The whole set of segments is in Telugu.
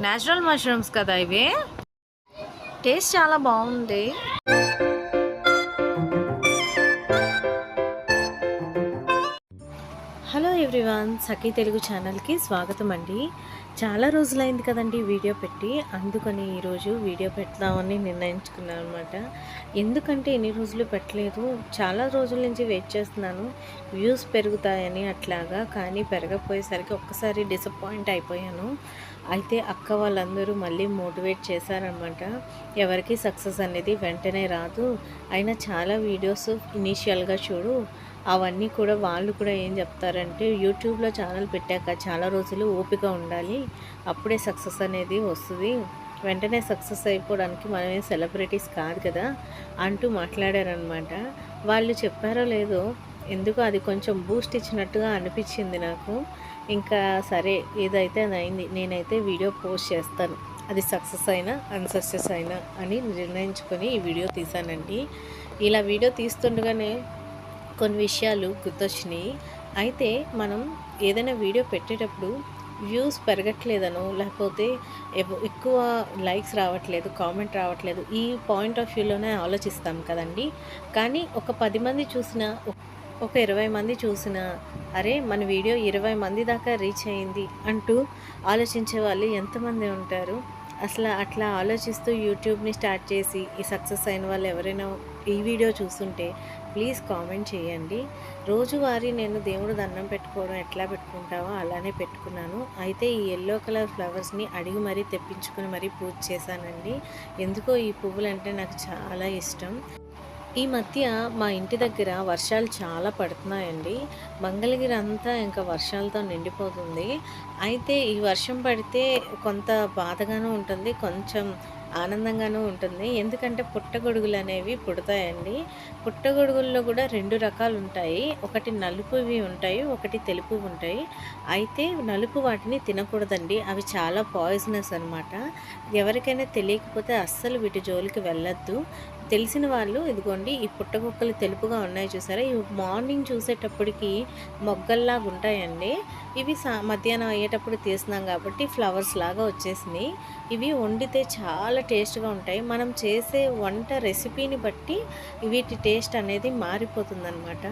న్యాచురల్ మష్రూమ్స్ కదా ఇవి? టేస్ట్ చాలా బాగుంది. హలో ఎవ్రీవన్ సఖీ తెలుగు ఛానల్కి స్వాగతం అండి. చాలా రోజులైంది కదండి వీడియో పెట్టి. అందుకని ఈరోజు వీడియో పెడదామని నిర్ణయించుకున్నాను అనమాట ఎందుకంటే ఎన్ని రోజులు పెట్టలేదు. చాలా రోజుల నుంచి వెయిట్ చేస్తున్నాను. వ్యూస్ పెరుగుతాయని అట్లాగా. కానీ పెరగపోయేసరికి ఒక్కసారి డిసప్పాయింట్ అయిపోయాను. అయితే అక్క వాళ్ళందరూ మళ్ళీ మోటివేట్ చేశారనమాట. ఎవరికి సక్సెస్ అనేది వెంటనే రాదు. అయినా చాలా వీడియోస్ ఇనీషియల్గా చూడు. అవన్నీ కూడా వాళ్ళు కూడా ఏం చెప్తారంటే యూట్యూబ్లో ఛానల్ పెట్టాక చాలా రోజులు ఓపిక ఉండాలి. అప్పుడే సక్సెస్ అనేది వస్తుంది. వెంటనే సక్సెస్ అయిపోవడానికి మనమే సెలబ్రిటీస్ కాదు కదా అంటూ మాట్లాడారనమాట. వాళ్ళు చెప్పారో లేదో ఎందుకు అది కొంచెం బూస్ట్ ఇచ్చినట్టుగా అనిపించింది నాకు. ఇంకా సరే ఏదైతే అది అయింది నేనైతే వీడియో పోస్ట్ చేస్తాను. అది సక్సెస్ అయినా అన్సక్సెస్ అయినా అని నిర్ణయించుకొని ఈ వీడియో తీసానండి. ఇలా వీడియో తీస్తుండగానే కొన్ని విషయాలు గుర్తొచ్చినాయి. అయితే మనం ఏదైనా వీడియో పెట్టేటప్పుడు వ్యూస్ పెరగట్లేదనో లేకపోతే ఎక్కువ లైక్స్ రావట్లేదు కామెంట్ రావట్లేదు ఈ పాయింట్ ఆఫ్ వ్యూలోనే ఆలోచిస్తాం కదండి. కానీ ఒక పది మంది చూసిన ఒక ఇరవై మంది చూసిన అరే మన వీడియో ఇరవై మంది దాకా రీచ్ అయింది అంటూ ఆలోచించే వాళ్ళు ఎంతమంది ఉంటారు? అసలు అట్లా ఆలోచిస్తూ యూట్యూబ్ని స్టార్ట్ చేసి ఈ సక్సెస్ అయిన వాళ్ళు ఎవరైనా ఈ వీడియో చూస్తుంటే ప్లీజ్ కామెంట్ చేయండి. రోజువారీ నేను దేవుడు దండం పెట్టుకోవడం ఎట్లా పెట్టుకుంటావో అలానే పెట్టుకున్నాను. అయితే ఈ ఎల్లో కలర్ ఫ్లవర్స్ని అడిగి మరీ తెప్పించుకుని మరీ పూజ చేశానండి. ఎందుకో ఈ పువ్వులు అంటే నాకు చాలా ఇష్టం. ఈ మధ్య మా ఇంటి దగ్గర వర్షాలు చాలా పడుతున్నాయండి. మంగళగిరి అంతా ఇంకా వర్షాలతో నిండిపోతుంది. అయితే ఈ వర్షం పడితే కొంత బాధగాను ఉంటుంది కొంచెం ఆనందంగానూ ఉంటుంది. ఎందుకంటే పుట్టగొడుగులు అనేవి పుడతాయండి. పుట్టగొడుగుల్లో కూడా రెండు రకాలు ఉంటాయి ఒకటి నలుపువి ఉంటాయి ఒకటి తెలుపు ఉంటాయి. అయితే నలుపు వాటిని తినకూడదండి. అవి చాలా పాయిజనస్ అనమాట ఎవరికైనా తెలియకపోతే అస్సలు వీటి జోలికి వెళ్ళొద్దు. తెలిసిన వాళ్ళు ఇదిగోండి ఈ పుట్టగొక్కలు తెలుపుగా ఉన్నాయి చూసారా? ఇవి మార్నింగ్ చూసేటప్పటికి మొగ్గల్లాగా ఉంటాయండి. ఇవి సా మధ్యాహ్నం అయ్యేటప్పుడు తీసినాం కాబట్టి ఫ్లవర్స్ లాగా వచ్చేసినాయి. ఇవి వండితే చాలా టేస్ట్గా ఉంటాయి. మనం చేసే వంట రెసిపీని బట్టి వీటి టేస్ట్ అనేది మారిపోతుందన్నమాట.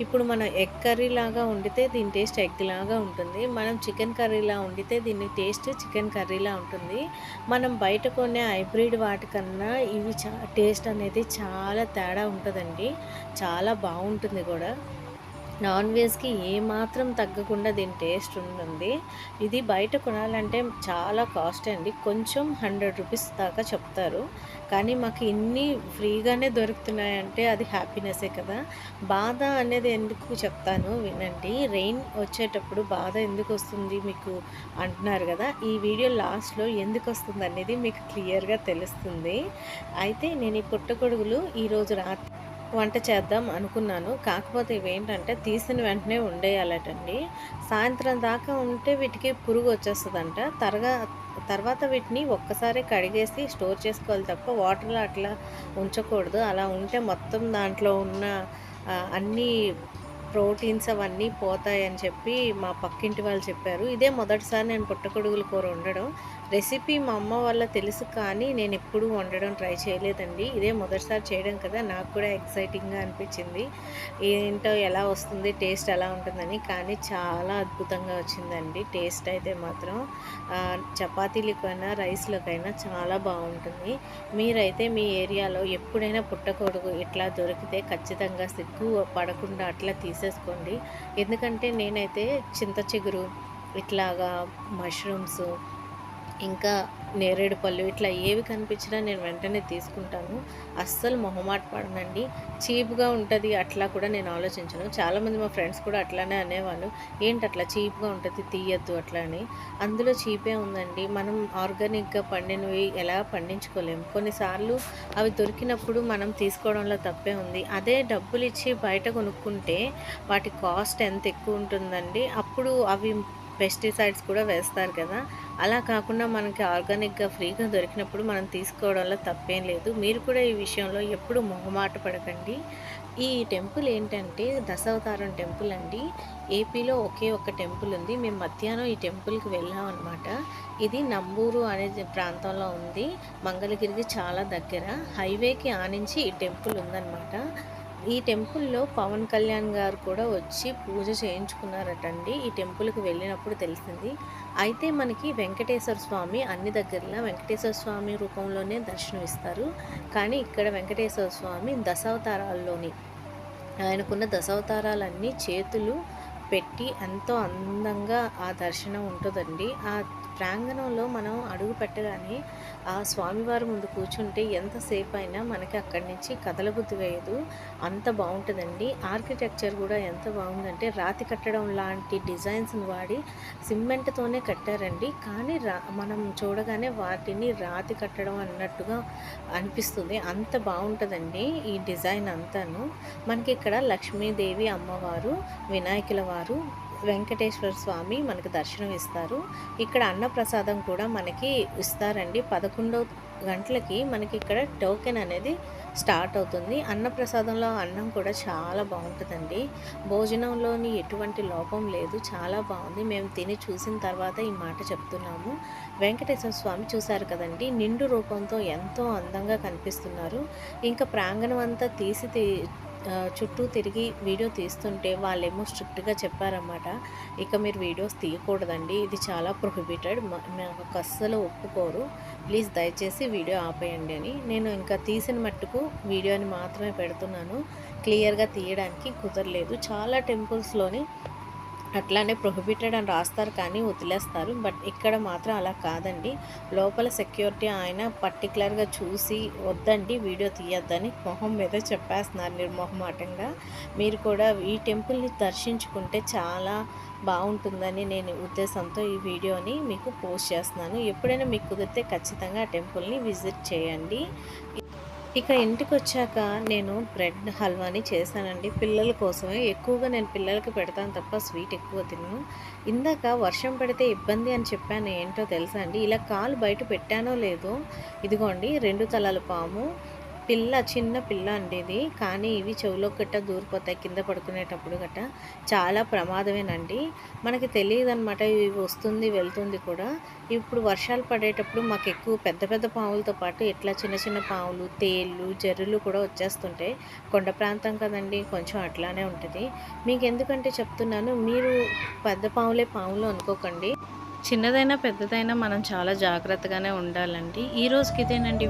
ఇప్పుడు మనం ఎగ్ కర్రీ లాగా వండితే దీని టేస్ట్ ఎగ్ లాగా ఉంటుంది. మనం చికెన్ కర్రీలా వండితే దీని టేస్ట్ చికెన్ కర్రీలా ఉంటుంది. మనం బయట కొనే హైబ్రిడ్ వాటికన్నా ఇవి చా టేస్ట్ అనేది చాలా తేడా ఉంటుందండి. చాలా బాగుంటుంది కూడా నాన్ వెజ్కి ఏమాత్రం తగ్గకుండా దీని టేస్ట్ ఉంటుంది. ఇది బయట కొనాలంటే చాలా కాస్ట్ అండి. కొంచెం హండ్రెడ్ రూపీస్ దాకా చెప్తారు. కానీ మాకు ఇన్ని ఫ్రీగానే దొరుకుతున్నాయంటే అది హ్యాపీనెస్సే కదా. బాధ అనేది ఎందుకు చెప్తాను వినండి. రెయిన్ వచ్చేటప్పుడు బాధ ఎందుకు వస్తుంది మీకు అంటున్నారు కదా. ఈ వీడియో లాస్ట్లో ఎందుకు వస్తుంది అనేది మీకు క్లియర్గా తెలుస్తుంది. అయితే నేను ఈ పుట్టగొడుగులు ఈరోజు రాత్రి వంట చేద్దాం అనుకున్నాను. కాకపోతే ఇవేంటంటే తీసిన వెంటనే ఉండేయాలటండి. సాయంత్రం దాకా ఉంటే వీటికి పురుగు వచ్చేస్తుందంట. తరగా తర్వాత వీటిని ఒక్కసారి కడిగేసి స్టోర్ చేసుకోవాలి తప్ప వాటర్లో అట్లా ఉంచకూడదు. అలా ఉంటే మొత్తం దాంట్లో ఉన్న అన్నీ అన్ని ప్రోటీన్స్ అవన్నీ పోతాయని చెప్పి మా పక్కింటి వాళ్ళు చెప్పారు. ఇదే మొదటిసారి నేను పుట్టగొడుగుల కూర వండడం. రెసిపీ మా అమ్మ వల్ల తెలుసు కానీ నేను ఎప్పుడూ వండడం ట్రై చేయలేదండి. ఇదే మొదటిసారి చేయడం కదా నాకు కూడా ఎక్సైటింగ్గా అనిపించింది. ఏంటో ఎలా వస్తుంది టేస్ట్ ఎలా ఉంటుందని కానీ చాలా అద్భుతంగా వచ్చిందండి. టేస్ట్ అయితే మాత్రం చపాతీలకైనా రైస్లకైనా చాలా బాగుంటుంది. మీరైతే మీ ఏరియాలో ఎప్పుడైనా పుట్టకొడుగు ఇట్లా దొరికితే ఖచ్చితంగా సిగ్గు పడకుండా అట్లా తీసేసుకోండి. ఎందుకంటే నేనైతే చింత చిగురు ఇట్లాగా మష్రూమ్స్ ఇంకా నేరేడు పళ్ళు ఇట్లా ఏవి కనిపించినా నేను వెంటనే తీసుకుంటాను. అస్సలు మొహమాట పడనండి. చీప్గా ఉంటుంది అట్లా కూడా నేను ఆలోచించను. చాలామంది మా ఫ్రెండ్స్ కూడా అట్లానే అనేవాళ్ళు. ఏంటి అట్లా చీప్గా ఉంటుంది? తీయద్దు అట్లా అని. అందులో చీపే ఉందండి. మనం ఆర్గానిక్గా పండినవి ఎలా పండించుకోలేము కొన్నిసార్లు అవి దొరికినప్పుడు మనం తీసుకోవడంలో తప్పే ఉంది. అదే డబ్బులు ఇచ్చి బయట కొనుక్కుంటే వాటి కాస్ట్ ఎంత ఎక్కువ ఉంటుందండి? అప్పుడు అవి పెస్టిసైడ్స్ కూడా వేస్తారు కదా. అలా కాకుండా మనకి ఆర్గానిక్గా ఫ్రీగా దొరికినప్పుడు మనం తీసుకోవడంలో తప్పేం లేదు. మీరు కూడా ఈ విషయంలో ఎప్పుడు మొహమాట పడకండి. ఈ టెంపుల్ ఏంటంటే దశావతారం టెంపుల్ అండి. ఏపీలో ఒకే ఒక టెంపుల్ ఉంది. మేము మధ్యాహ్నం ఈ టెంపుల్కి వెళ్ళాం అనమాట ఇది నంబూరు అనే ప్రాంతంలో ఉంది. మంగళగిరికి చాలా దగ్గర. హైవేకి ఆనించి ఈ టెంపుల్ ఉందన్నమాట. ఈ టెంపుల్లో పవన్ కళ్యాణ్ గారు కూడా వచ్చి పూజ చేయించుకున్నారటండి. ఈ టెంపుల్కి వెళ్ళినప్పుడు తెలిసింది. అయితే మనకి వెంకటేశ్వర స్వామి అన్ని దగ్గరలో వెంకటేశ్వర స్వామి రూపంలోనే దర్శనమిస్తారు. కానీ ఇక్కడ వెంకటేశ్వర స్వామి దశావతారాల్లోని ఆయనకున్న దశావతారాలన్నీ చేతులు పెట్టి ఎంతో అందంగా ఆ దర్శనం ఉంటుందండి. ఆ ప్రాంగణంలో మనం అడుగు పెట్టగానే ఆ స్వామివారి ముందు కూర్చుంటే ఎంతసేపు అయినా మనకి అక్కడి నుంచి కదలబుద్ధి వేయదు. అంత బాగుంటుందండి. ఆర్కిటెక్చర్ కూడా ఎంత బాగుందంటే రాతి కట్టడం లాంటి డిజైన్స్ని వాడి సిమెంట్తోనే కట్టారండి. కానీ రా మనం చూడగానే వాటిని రాతి కట్టడం అన్నట్టుగా అనిపిస్తుంది. అంత బాగుంటుందండి ఈ డిజైన్ అంతాను. మనకి ఇక్కడ లక్ష్మీదేవి అమ్మవారు వినాయకుల వారు వెంకటేశ్వర స్వామి మనకు దర్శనం ఇస్తారు. ఇక్కడ అన్నప్రసాదం కూడా మనకి ఇస్తారండి. పదకొండవ గంటలకి మనకి ఇక్కడ టోకెన్ అనేది స్టార్ట్ అవుతుంది. అన్నప్రసాదంలో అన్నం కూడా చాలా బాగుంటుందండి. భోజనంలోని ఎటువంటి లోపం లేదు. చాలా బాగుంది. మేము తిని చూసిన తర్వాత ఈ మాట చెప్తున్నాము. వెంకటేశ్వర స్వామి చూశారు కదండి. నిండు రూపంతో ఎంతో అందంగా కనిపిస్తున్నారు. ఇంకా ప్రాంగణం అంతా తీసి చుట్టూ తిరిగి వీడియో తీస్తుంటే వాళ్ళేమో స్ట్రిక్ట్గా చెప్పారన్నమాట. ఇక మీరు వీడియోస్ తీయకూడదండి. ఇది చాలా ప్రొహిబిటెడ్. మాకు అస్సలు ఒప్పుకోరు. ప్లీజ్ దయచేసి వీడియో ఆపేయండి అని. నేను ఇంకా తీసిన మట్టుకు వీడియోని మాత్రమే పెడుతున్నాను. క్లియర్గా తీయడానికి కుదరలేదు. చాలా టెంపుల్స్లోని అట్లానే ప్రొహిబిటెడ్ అని రాస్తారు కానీ వదిలేస్తారు. బట్ ఇక్కడ మాత్రం అలా కాదండి. లోపల సెక్యూరిటీ ఆయన పర్టికులర్గా చూసి వద్దండి వీడియో తీయొద్దని మొహం మీద చెప్పేస్తున్నారు నిర్మోహమాటంగా. మీరు కూడా ఈ టెంపుల్ని దర్శించుకుంటే చాలా బాగుంటుందని నేను ఉద్దేశంతో ఈ వీడియోని మీకు పోస్ట్ చేస్తున్నాను. ఎప్పుడైనా మీకు కుదిరితే ఖచ్చితంగా ఆ టెంపుల్ని విజిట్ చేయండి. ఇక ఇంటికి వచ్చాక నేను బ్రెడ్ హల్వాని చేశానండి. పిల్లల కోసమే. ఎక్కువగా నేను పిల్లలకి పెడతాను తప్ప స్వీట్ ఎక్కువ తిను ఇందాక వర్షం పడితే ఇబ్బంది అని చెప్పాను. ఏంటో తెలుసా అండి? ఇలా కాలు బయట పెట్టానో లేదో? ఇదిగోండి రెండు తలల పాము. పిల్ల చిన్న పిల్ల అండి ఇది. కానీ ఇవి చెవులో గట్ట దూరిపోతాయి కింద పడుకునేటప్పుడు గట్ట. చాలా ప్రమాదమేనండి. మనకి తెలియదు అనమాట ఇవి వస్తుంది వెళ్తుంది కూడా. ఇప్పుడు వర్షాలు పడేటప్పుడు మాకు ఎక్కువ పెద్ద పెద్ద పాములతో పాటు ఇట్లా చిన్న చిన్న పాములు తేళ్ళు జర్రులు కూడా వచ్చేస్తుంటాయి కొండ ప్రాంతం కదండి కొంచెం అట్లానే ఉంటుంది. మీకు ఎందుకంటే చెప్తున్నాను మీరు పెద్ద పాములే పాములు అనుకోకండి. చిన్నదైనా పెద్దదైనా మనం చాలా జాగ్రత్తగానే ఉండాలండి. ఈ రోజుకి ఇదేనండి